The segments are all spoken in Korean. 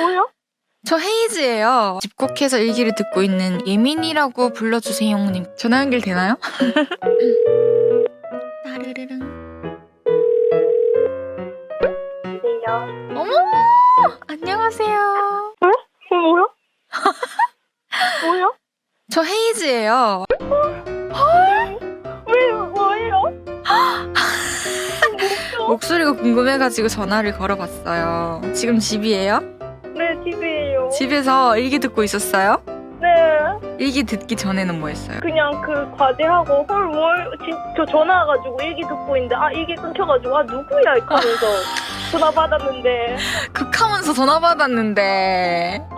뭐야? 저 헤이즈예요. 집콕해서 일기를 듣고 있는 예민이라고 불러주세요, 님. 전화 연결 되나요? 따르르릉. 네요. 어머! 안녕하세요. 어, 뭐야? 뭐야? 저 헤이즈예요. 왜, 뭐예요? 목소리가 궁금해가지고 전화를 걸어봤어요. 지금 집이에요? 집에서 일기 듣고 있었어요? 네. 일기 듣기 전에는 뭐 했어요? 그냥 그 과제하고, 헐, 뭘, 진, 저 전화 와가지고 일기 듣고 있는데, 아, 일기 끊겨가지고, 아, 누구야? 이렇게 하면서 전화 받았는데, 극하면서 전화 받았는데.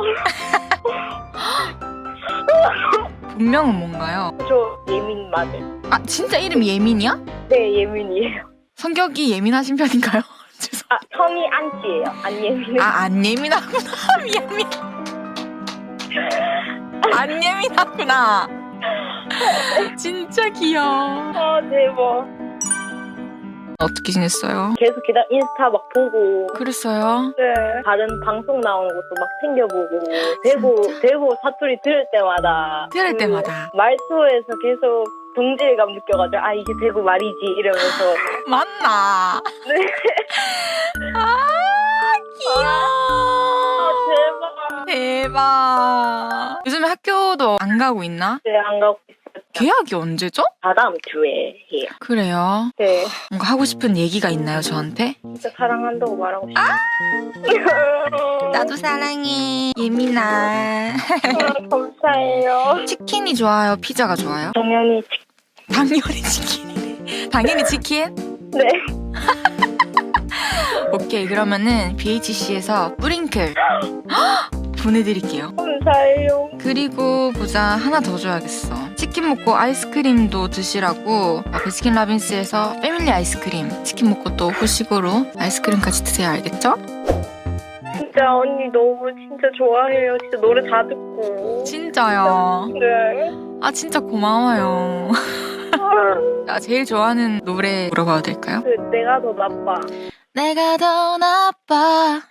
본명은 뭔가요? 저 예민 맞을. 아, 진짜 이름 예민이야? 네, 예민이에요. 성격이 예민하신 편인가요? 아, 성이 안지예요. 안 예민해. 아, 안 예민하구나. 미안, 미안. 안 예민하구나. 진짜 귀여워. 아, 대박. 어떻게 지냈어요? 계속 기다 인스타 막 보고, 그랬어요? 네. 다른 방송 나오는 것도 막 챙겨보고, 대고? 대고 사투리 들을 때마다. 들을 그 때마다. 말투에서 계속 동질감 느껴가지고, 아, 이게 대구 말이지, 이러면서. 맞나? 네. 아, 아, 귀여워. 대박. 대박. 요즘에 학교도 안 가고 있나? 네, 안 가고 있어요. 계약이 언제죠? 다다음 주에 해요. 그래요. 네. 뭔가 하고 싶은 얘기가 있나요, 저한테? 진짜 사랑한다고 말하고 싶어요. 나도 사랑해. 예민아. 아, 감사해요. 치킨이 좋아요? 피자가 좋아요? 당연히, 당연히 치킨이네. 당연히 치킨? 네. 오케이, 그러면은 BHC에서 뿌링클 보내드릴게요. 감사해요. 그리고 보자 하나 더 줘야겠어. 치킨 먹고 아이스크림도 드시라고 아, 베스킨 라빈스에서 패밀리 아이스크림 치킨 먹고 또 후식으로 아이스크림까지 드세요 알겠죠? 진짜 언니 너무 진짜 좋아해요. 진짜 노래 다 듣고. 진짜요. 네. 아 진짜 고마워요. 나 제일 좋아하는 노래 물어봐도 될까요? 그 내가 더 나빠. 내가 더 나빠.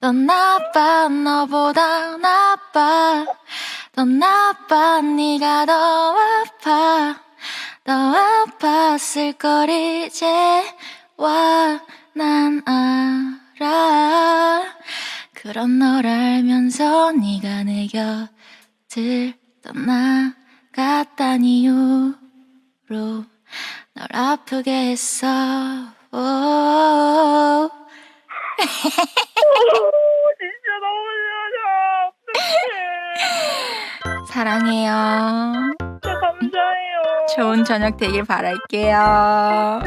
더 나빠. 너보다 나빠. 더 나빠. 네가 더 아파. 더 아팠을 걸 이제 와난 알아. 그런 널 알면서 네가 내 곁을 떠나갔단 이유 로 널 아프게 했어 오. 진짜 너무 좋아. 사랑해요. 진짜 감사해요. 좋은 저녁 되길 바랄게요.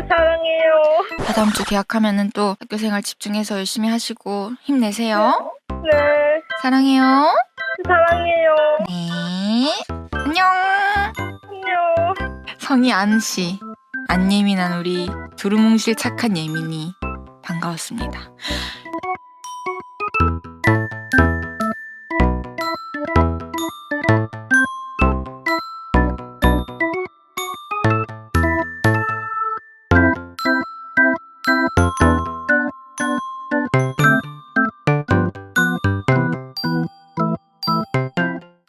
사랑해요. 다다음 주 계약하면은 또 학교 생활 집중해서 열심히 하시고 힘내세요. 네. 사랑해요. 사랑해요. 네. 안녕. 안녕. 성이 안씨. 안 예민한 우리 두루뭉실 착한 예민이. 반가웠습니다.